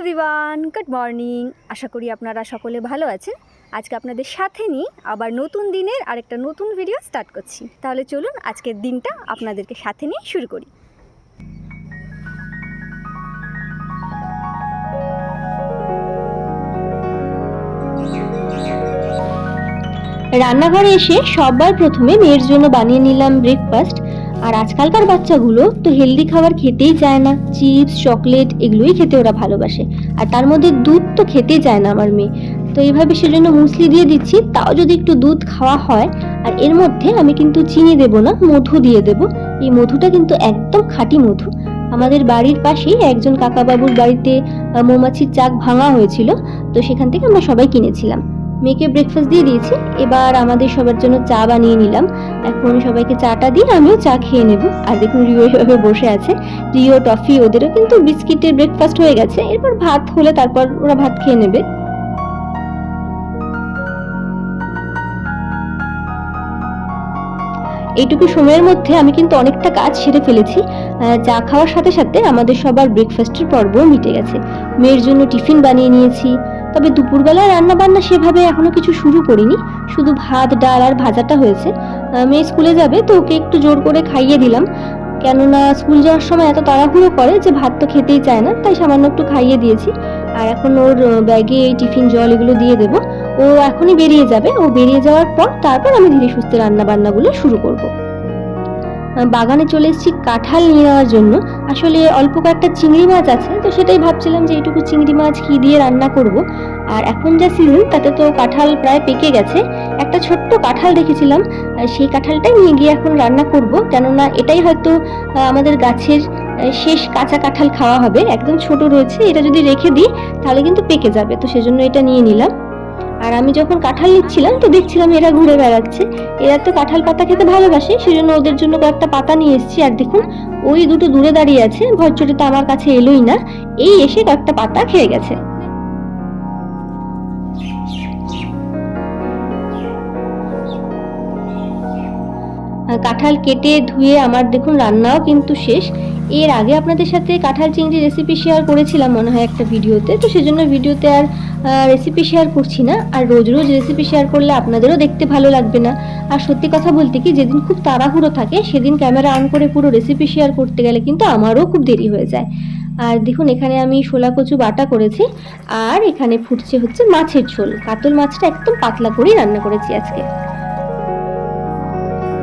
Everyone good morning আশা করি আপনারা সকলে ভালো আছেন। আজকে আপনাদের সাথে নিয়ে আবার নতুন দিনের আরেকটা নতুন ভিডিও স্টার্ট করছি। তাহলে চলুন আজকের দিনটা আপনাদেরকে সাথে নিয়ে শুরু করি। রান্নাঘরে এসে সবার প্রথমে মেয়ের জন্য বানিয়ে নিলাম ব্রেকফাস্ট আর আজকালকার বাচ্চাগুলো তো হেলদি খাবার খেতেই চায় না। চিপস, চকলেট, এগুলোই খেতে ওরা ভালোবাসে। আর তার মধ্যে দুধ তো খেতেই চায় না আমার মেয়ে। তো এইভাবে সেজন্য মুসলি দিয়ে দিচ্ছি, তাও যদি একটু দুধ খাওয়া হয়। আর এর মধ্যে আমি কিন্তু চিনি দেব না, মধু দিয়ে দেব। এই মধুটা কিন্তু একদম খাঁটি মধু। আমাদের বাড়ির পাশেই একজন কাকাবাবুর বাড়িতে মৌমাছির চাক ভাঙা হয়েছিল, তো সেখান থেকে আমরা সবাই কিনেছিলাম। মেয়েকে ব্রেকফাস্ট দিয়ে দিয়েছি। এবার আমাদের সবার জন্য চা বানিয়ে নিলাম। এখন সবাইকে চাটা দিয়ে আমিও চা খেয়ে নেব। আর দেখুন রিও এভাবে বসে আছে। রিও, টফি, ওদেরও কিন্তু বিস্কিটের ব্রেকফাস্ট হয়ে গেছে। এরপর ভাত হলে তারপর ওরা ভাত খেয়ে নেবে। এইটুকু সময়ের মধ্যে আমি কিন্তু অনেকটা কাজ সেরে ফেলেছি। চা খাওয়ার সাথে সাথে আমাদের সবার ব্রেকফাস্টের পর্বও মিটে গেছে। মেয়ের জন্য টিফিন বানিয়ে নিয়েছি। তবে দুপুরবেলা রান্না বান্না সেভাবে এখনও কিছু শুরু করিনি। শুধু ভাত, ডাল আর ভাজাটা হয়েছে। মেয়ে স্কুলে যাবে, তো ওকে একটু জোর করে খাইয়ে দিলাম। কেননা স্কুল যাওয়ার সময় এত তাড়াহুড়ো করে যে ভাত তো খেতেই চায় না, তাই সামান্য একটু খাইয়ে দিয়েছি। আর এখন ওর ব্যাগে এই টিফিন, জল এগুলো দিয়ে দেবো। ও এখনই বেরিয়ে যাবে। ও বেরিয়ে যাওয়ার পর তারপর আমি ধীরে সুস্থে রান্না বান্নাগুলো শুরু করব। বাগানে চলে এসেছি কাঁঠাল নিয়ে নেওয়ার জন্য। আসলে অল্প কয়েকটা চিংড়ি মাছ আছে, তো সেটাই ভাবছিলাম যে এইটুকু চিংড়ি মাছ কি দিয়ে রান্না করব। আর এখন যা সিজন তাতে তো কাঁঠাল প্রায় পেকে গেছে। একটা ছোট্ট কাঁঠাল দেখেছিলাম সেই কাঁঠালটাই নিয়ে গিয়ে এখন রান্না করব। কেননা এটাই হয়তো আমাদের গাছের শেষ কাঁচা কাঁঠাল খাওয়া হবে। একদম ছোট রয়েছে, এটা যদি রেখে দিই, তাহলে কিন্তু পেকে যাবে। তো সেজন্য এটা নিয়ে নিলাম। আর আমি যখন কাঁঠাল নিচ্ছিলাম, তো দেখছিলাম এরা ঘুরে বেড়াচ্ছে। এরা তো কাঁঠাল পাতা খেতে ভালোবাসে, সেজন্য ওদের জন্য কয়েকটা পাতা নিয়ে এসেছি। আর দেখুন, ওই দুটো দূরে দাঁড়িয়ে আছে ভরচুটি তো আমার কাছে এলোই না। এই এসে কয়েকটা পাতা খেয়ে গেছে। কাঁঠাল কেটে ধুয়ে আমার দেখুন রান্নাও কিন্তু শেষ। এর আগে আপনাদের সাথে কাঁঠাল চিংড়ি রেসিপি শেয়ার করেছিলাম মনে হয় একটা ভিডিওতে, তো সেজন্য ভিডিওতে আর রেসিপি শেয়ার করছি না। আর রোজ রোজ রেসিপি শেয়ার করলে আপনাদেরও দেখতে ভালো লাগবে না। আর সত্যি কথা বলতে কি, যেদিন খুব তাড়াহুড়ো থাকে, সেদিন ক্যামেরা অন করে পুরো রেসিপি শেয়ার করতে গেলে কিন্তু আমারও খুব দেরি হয়ে যায়। আর দেখুন, এখানে আমি শোলা কচু বাটা করেছি। আর এখানে ফুটছে হচ্ছে মাছের ঝোল। কাতল মাছটা একদম পাতলা করেই রান্না করেছি আজকে।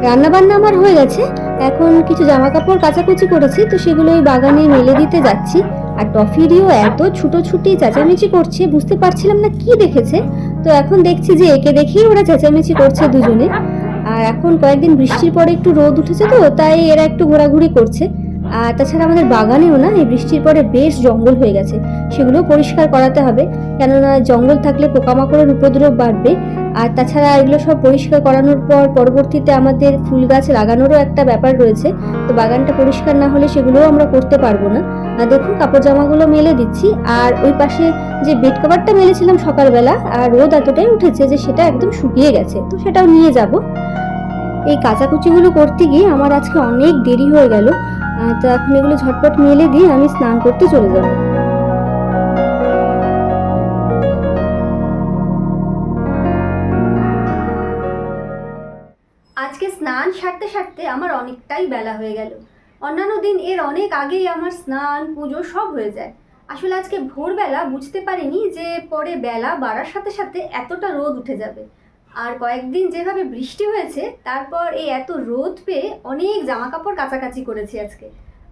রান্না বান্না আমার হয়ে গেছে। এখন কিছু জামা কাপড় কাচাকুচি করেছি, তো সেগুলো ওই বাগানে মেলে দিতে যাচ্ছি। আর টফিরিও এত ছুটোছুটি চেঁচামেচি করছে, বুঝতে পারছিলাম না কি দেখেছে। তো এখন দেখছি যে একে দেখেই ওরা চেঁচামেচি করছে দুজনে। আর এখন কয়েকদিন বৃষ্টির পরে একটু রোদ উঠেছে তো, তাই এরা একটু ঘোরাঘুরি করছে। আর তাছাড়া আমাদের বাগানেও না, এই বৃষ্টির পরে বেশ জঙ্গল হয়ে গেছে। সেগুলো পরিষ্কার করাতে হবে, কেননা জঙ্গল থাকলে পোকামাকড়ের উপদ্রব বাড়বে। আর তাছাড়া এগুলো সব পরিষ্কার করানোর পর পরবর্তীতে আমাদের ফুল গাছ লাগানোরও একটা ব্যাপার রয়েছে। তো বাগানটা পরিষ্কার না হলে সেগুলোও আমরা করতে পারব না। দেখুন কাপড় জামাগুলো মেলে দিচ্ছি। আর ওই পাশে যে বেড কভারটা মেলেছিলাম সকালবেলা, আর রোদ এতটাই উঠেছে যে সেটা একদম শুকিয়ে গেছে। তো সেটাও নিয়ে যাব। এই কাচাকুচিগুলো করতে গিয়ে আমার আজকে অনেক দেরি হয়ে গেল। তো এখন এগুলো ঝটপট মেলে দিয়ে আমি স্নান করতে চলে যাব। আজকে স্নান সারতে সারতে আমার অনেকটাই বেলা হয়ে গেল। অন্যান্য দিন এর অনেক আগেই আমার স্নান, পুজো সব হয়ে যায়। আসলে আজকে ভোরবেলা বুঝতে পারিনি যে পরে বেলা বাড়ার সাথে সাথে এতটা রোদ উঠে যাবে। আর কয়েকদিন যেভাবে বৃষ্টি হয়েছে, তারপর এই এত রোদ পেয়ে অনেক জামা কাপড় কাচাকাচি করেছি আজকে।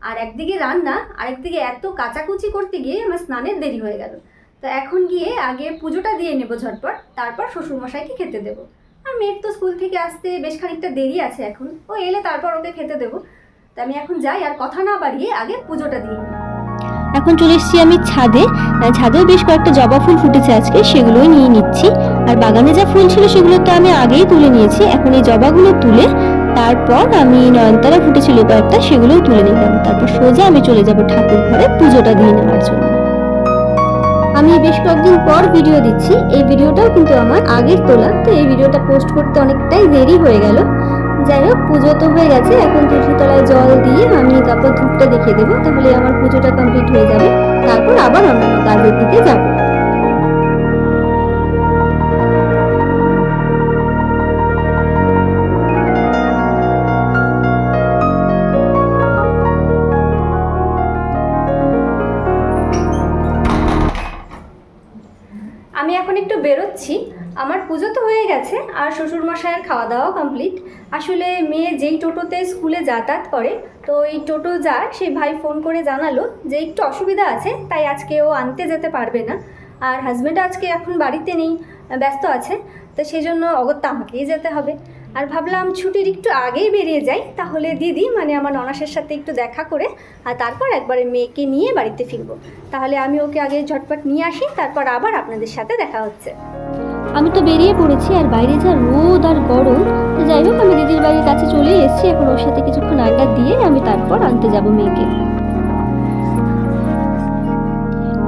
আর একদিকে রান্না, আরেকদিকে এত কাচাকুচি করতে গিয়ে আমার স্নানের দেরি হয়ে গেল। তো এখন গিয়ে আগে পুজোটা দিয়ে নেব ঝটপট, তারপর শ্বশুরমশাইকে খেতে দেবো। আর মেয়ের তো স্কুল থেকে আসতে বেশ খানিকটা দেরি আছে এখন। ও এলে তারপর ওকে খেতে দেবো। তা আমি এখন যাই আর কথা না বাড়িয়ে আগে পুজোটা দিই। এখন চলে এসেছি আমি ছাদে। ছাদেও বেশ কয়েকটা জবা ফুল ফুটেছে আজকে, সেগুলোই নিয়ে নিচ্ছি। আর বাগানে যা ফুল ছিল সেগুলো তো আমি আগেই তুলে নিয়েছি। এখন এই জবাগুলো তুলে তারপর আমি নয়নতারা ফুটেছিল কয়েকটা, সেগুলোও তুলে নিলাম। তারপর সোজা আমি চলে যাব ঠাকুর ঘরে পুজোটা দিয়ে নেওয়ার জন্য। আমি বেশ কয়েকদিন পর ভিডিও দিচ্ছি। এই ভিডিওটাও কিন্তু আমার আগের তোলা। তো এই ভিডিওটা পোস্ট করতে অনেকটাই দেরি হয়ে গেল। যাই হোক, পুজো তো হয়ে গেছে। এখন তুলসীতলায় জল দিয়ে আমি তারপর ধূপটা দেখিয়ে দেবো। তাহলে আমার পুজোটা কমপ্লিট হয়ে যাবে। তারপর আবার অন্যান্য কাজের দিকে যাব। আমি এখন একটু বেরোচ্ছি। আমার পুজো তো হয়ে গেছে, আর শ্বশুরমশাইয়ের খাওয়া দাওয়া কমপ্লিট আসলে মেয়ে যেই টোটোতে স্কুলে যাতায়াত করে, তো এই টোটো যা সেই ভাই ফোন করে জানালো যে একটু অসুবিধা আছে, তাই আজকে ও আনতে যেতে পারবে না। আর হাজব্যান্ড আজকে এখন বাড়িতে নেই, ব্যস্ত আছে, তো সেই জন্য অগত্যা আমাকেই যেতে হবে। আর ভাবলাম ছুটির একটু আগেই বেরিয়ে যাই, তাহলে দিদি মানে আমার ননাসের সাথে একটু দেখা করে, আর তারপর একবারে মেয়েকে নিয়ে বাড়িতে ফিরবো। তাহলে আমি ওকে আগে ঝটপট নিয়ে আসি, তারপর আবার আপনাদের সাথে দেখা হচ্ছে। আমি তো বেরিয়ে পড়েছি আর বাইরে যা রোদ আর গরম যাই হোক, আমি দিদির বাড়ির কাছে চলে এসেছি। এখন ওর সাথে কিছুক্ষণ আড্ডা দিয়ে আমি তারপর আনতে যাব মেয়েকে।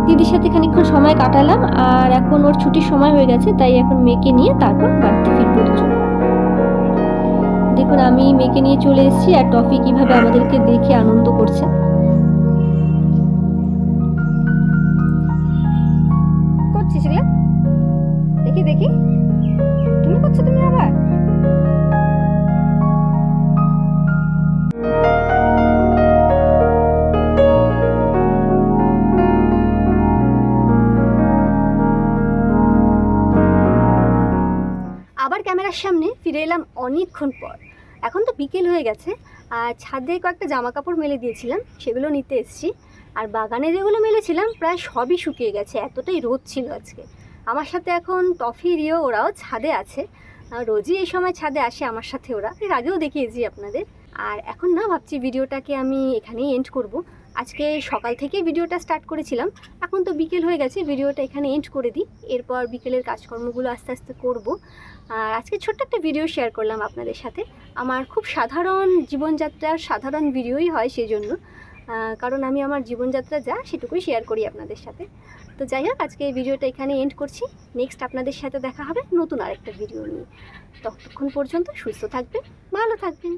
দিদির সাথে খানিকক্ষণ সময় কাটালাম আর এখন ওর ছুটির সময় হয়ে গেছে, তাই এখন মেয়েকে নিয়ে তারপর বাড়িতে ফিরবো। দেখুন, আমি মেয়েকে নিয়ে চলে এসেছি আর টফি কীভাবে আমাদেরকে দেখে আনন্দ করছে। ক্যামেরার সামনে ফিরে এলাম অনেকক্ষণ পর। এখন তো বিকেল হয়ে গেছে, আর ছাদে কয়েকটা জামা কাপড় মেলে দিয়েছিলাম, সেগুলো নিতে এসেছি। আর বাগানে যেগুলো মেলেছিলাম, প্রায় সবই শুকিয়ে গেছে, এতটাই রোদ ছিল আজকে। আমার সাথে এখন টফি রিও, ওরাও ছাদে আছে। রোজই এই সময় ছাদে আসে আমার সাথে ওরা। এর আগেও দেখিয়েছি আপনাদের। আর এখন না, ভাবছি ভিডিওটাকে আমি এখানেই এন্ড করব। আজকে সকাল থেকেই ভিডিওটা স্টার্ট করেছিলাম। এখন তো বিকেল হয়ে গেছে, ভিডিওটা এখানে এন্ড করে দিই। এরপর বিকেলের কাজকর্মগুলো আস্তে আস্তে করব। আর আজকে ছোট্ট একটা ভিডিও শেয়ার করলাম আপনাদের সাথে। আমার খুব সাধারণ জীবনযাত্রার সাধারণ ভিডিওই হয় সেই জন্য কারণ আমি আমার জীবনযাত্রা যা সেটুকুই শেয়ার করি আপনাদের সাথে। তো যাই হোক, আজকে এই ভিডিওটা এখানে এন্ড করছি। নেক্সট আপনাদের সাথে দেখা হবে নতুন আরেকটা ভিডিও নিয়ে। ততক্ষণ পর্যন্ত সুস্থ থাকবেন, ভালো থাকবেন।